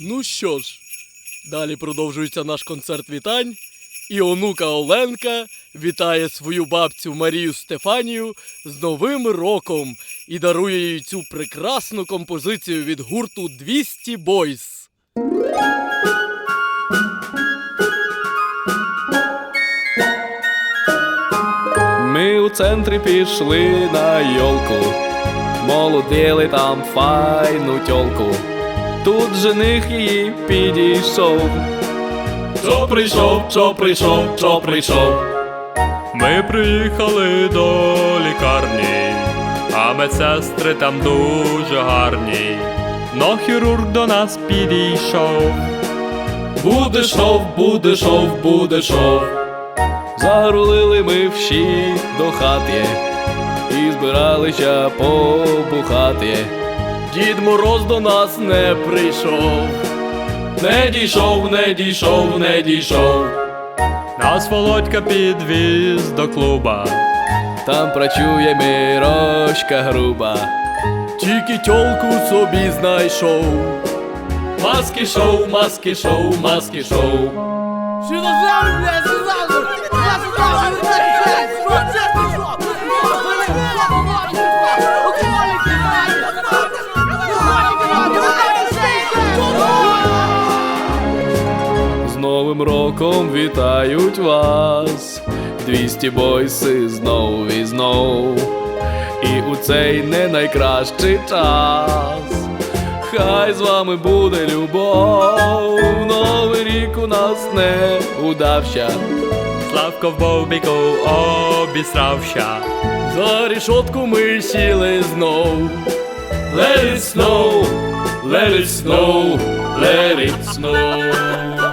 Ну що ж, далі продовжується наш концерт вітань. І онука Оленка вітає свою бабцю Марію Стефанію з Новим роком і дарує їй цю прекрасну композицію від гурту 200 Boys. Ми у центрі пішли на йолку, молодили там файну тьолку. Тут жених її підійшов. Чо прийшов, чо прийшов, чо прийшов. Ми приїхали до лікарні, а медсестри там дуже гарні. Но хірург до нас підійшов. Буде шов, буде шов, буде шов. Зарулили ми всі до хати і збиралися побухати. Дід Мороз до нас не прийшов. Не дійшов, не дійшов, не дійшов. Нас Володька підвіз до клуба. Там працює мірошка груба. Тільки тьолку собі знайшов. Маски шоу, маски шоу, маски шоу. Новим роком вітають вас, 200 бойси знов і знов. І у цей не найкращий час. Хай з вами буде любов. Новий рік у нас не удався. Славко в бобіку обісрався. За рішотку ми сіли знов. Let it snow, let it snow, let it snow.